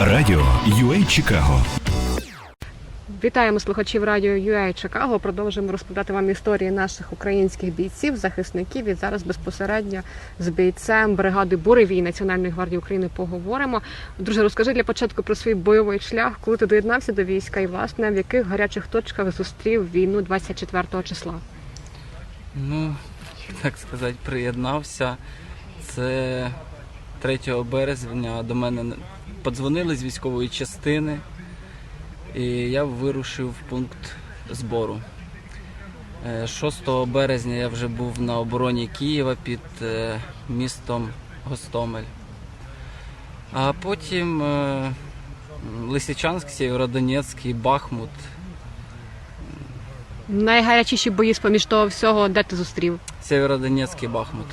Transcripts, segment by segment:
Радіо UA Чикаго Вітаємо слухачів радіо UA Чикаго. Продовжуємо розповідати вам історії наших українських бійців, захисників. І зараз безпосередньо з бійцем бригади Буревій Національної гвардії України поговоримо. Друже, розкажи для початку про свій бойовий шлях, коли ти доєднався до війська, і власне в яких гарячих точках зустрів війну 24 числа. Ну, так сказати, приєднався. Це 3 березня до мене подзвонили з військової частини, і я вирушив в пункт збору. Е, 6 березня я вже був на обороні Києва під е, містом Гостомель. А потім е, Лисичанськ, Сєвєродонецьк і Бахмут. Найгарячіші бої з поміж того всього, де ти зустрів? Сєвєродонецьк і Бахмут.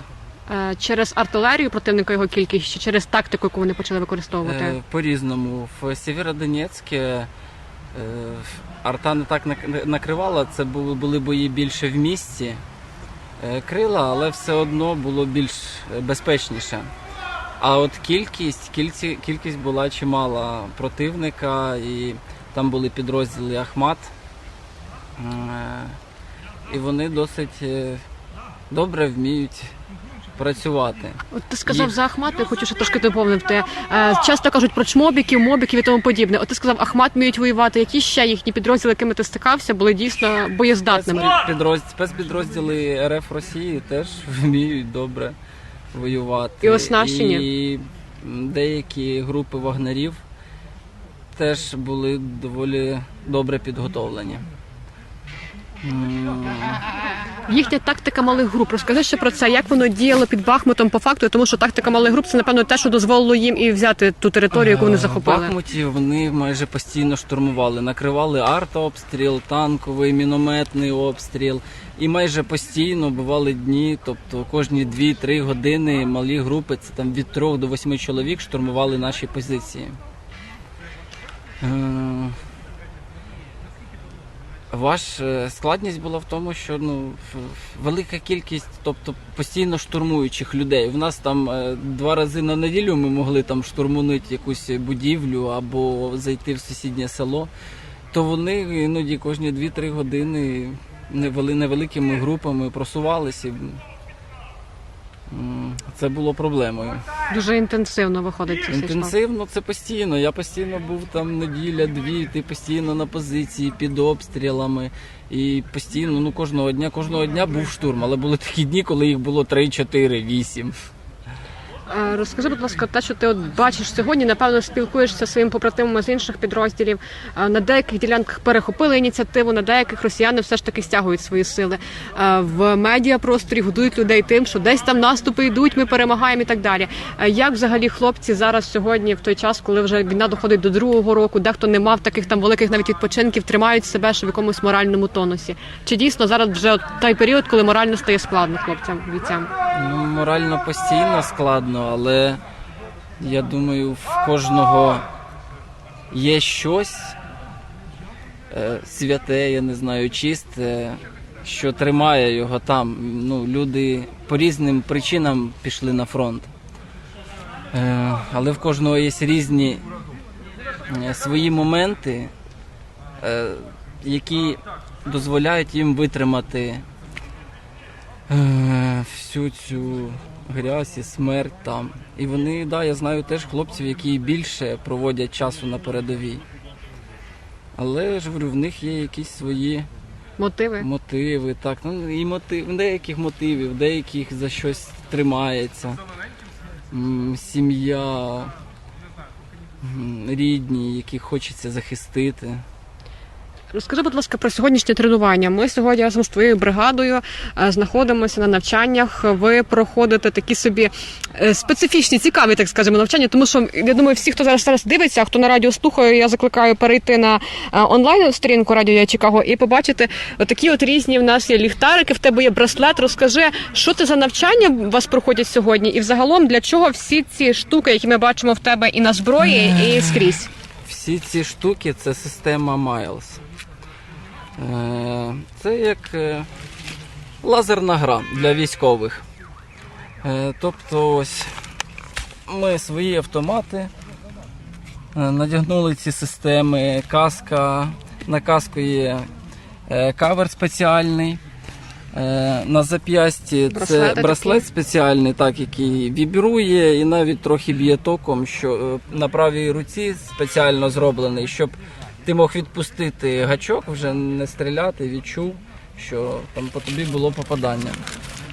Е, Через артилерію противника його кількість чи через тактику, яку вони почали використовувати? Е, По-різному. В Сєвєродонецьке е, арта не так нак- накривала, це були, бої більше в місті. Крила, але все одно було більш безпечніше. А от кількість, кількість була чимала противника, і там були підрозділи Ахмат. І вони досить добре вміють працювати. От ти сказав Їх- за Ахмат, я хочу ще трошки доповнити. Е, Часто кажуть про чмобіків, мобіків і тому подібне. От ти сказав, Ахмат вміють воювати. Які ще їхні підрозділи, якими ти стикався, були дійсно боєздатними? Спецпідрозділи, спецпідрозділи РФ Росії теж вміють добре воювати. І оснащені. І деякі групи вагнерів теж були доволі добре підготовлені. Їхня тактика малих груп. Розкажи ще про це, як воно діяло під Бахмутом по факту, тому що тактика малих груп це напевно те, що дозволило їм і взяти ту територію, яку вони В захопили. Бахмуті вони майже постійно штурмували. Накривали артобстріл, танковий, мінометний обстріл. І майже постійно бували дні, тобто кожні 2-3 години малі групи, це там від 3 до 8 чоловік штурмували наші позиції. Ваш е, складність була в тому, що ну велика кількість, тобто постійно штурмуючих людей. В нас там е, два рази на неділю ми могли там штурмунути якусь будівлю або зайти в сусіднє село. То вони іноді кожні 2-3 години невели- невеликими групами просувалися. Це було проблемою. Дуже інтенсивно виходить. Інтенсивно це постійно. Я постійно був там неділя-дві, ти постійно на позиції під обстрілами. І постійно, ну кожного дня, кожного дня був штурм, але були такі дні, коли їх було 3, 4, 8. Е, Розкажи, будь ласка, те, що ти от бачиш сьогодні, напевно, спілкуєшся зі своїми побратимами з інших підрозділів. Е, На деяких ділянках перехопили ініціативу, на деяких росіяни все ж таки стягують свої сили. Е, В медіапросторі годують людей тим, що десь там наступи йдуть, ми перемагаємо і так далі. Як взагалі хлопці зараз сьогодні, в той час, коли вже війна доходить до другого року, дехто не мав таких там великих навіть відпочинків, тримають себе ще в якомусь моральному тонусі? Чи дійсно зараз вже той період, коли морально стає складно хлопцям бійцям? Морально постійно складно, але я думаю, в кожного є щось е, святе, я не знаю, чисте, що тримає його там. Ну, люди по різним причинам пішли на фронт. Е, але в кожного є різні е, свої моменти, які дозволяють їм витримати всю цю грязь і смерть там. І вони, да, я знаю теж хлопців, які більше проводять часу на передовій. Але ж говорю, в них є якісь свої Мотиви? мотиви, так. Ну, і мотив, деяких мотивів, деяких за щось тримається. Сім'я, рідні, яких хочеться захистити. Розкажи, будь ласка, про сьогоднішнє тренування. Ми сьогодні разом з твоєю бригадою е, знаходимося на навчаннях. Ви проходите такі собі е, специфічні, цікаві, так скажемо, навчання. Тому що я думаю, всі, хто зараз зараз дивиться, хто на радіо слухає, я закликаю перейти на е, онлайн сторінку Радіо Я Чикаго і побачити такі от різні в нас є ліхтарики. В тебе є браслет. Розкажи, що це за навчання у вас проходять сьогодні, і взагалом для чого всі ці штуки, які ми бачимо в тебе і на зброї, і скрізь. Всі ці штуки це система Miles. Е, Це як е, лазерна гра для військових. Е, Тобто ось ми свої автомати Надягнули ці системи, каска, на каску є кавер спеціальний. Е, На зап'ясті це браслет спеціальний, так, який вібрує і навіть трохи б'є током, що е, на правій руці спеціально зроблений, щоб ти мог відпустити гачок, вже не стріляти, відчув, що там по тобі було попадання.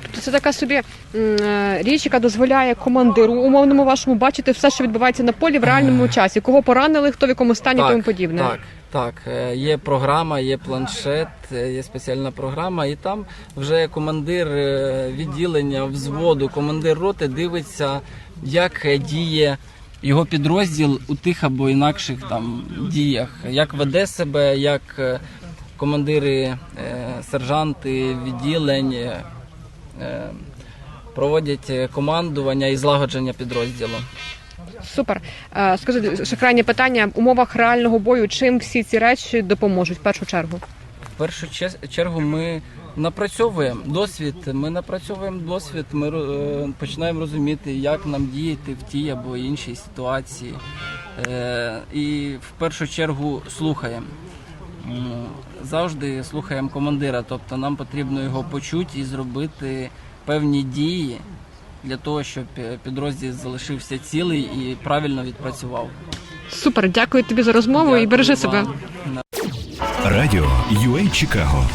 Тобто це така собі е, річ, яка дозволяє командиру умовному вашому бачити все, що відбувається на полі в реальному часі. Кого поранили, хто в якому стані, тому подібне. Так, так. Е, Є програма, є планшет, е, є спеціальна програма, і там вже командир е, відділення взводу, командир роти дивиться, як е, діє його підрозділ у тих або інакших там діях, як веде себе, як е, командири, е, сержанти відділень. Е, Проводять е, командування і злагодження підрозділу. Супер. Е, Скажи, ще крайнє питання в умовах реального бою. Чим всі ці речі допоможуть в першу чергу? В першу чергу ми напрацьовуємо досвід. Ми напрацьовуємо досвід. Ми починаємо розуміти, як нам діяти в тій або іншій ситуації. І в першу чергу слухаємо. Завжди слухаємо командира, тобто нам потрібно його почути і зробити певні дії для того, щоб підрозділ залишився цілий і правильно відпрацював. Супер, дякую тобі за розмову і бережи вам. себе. Радіо UA Чикаго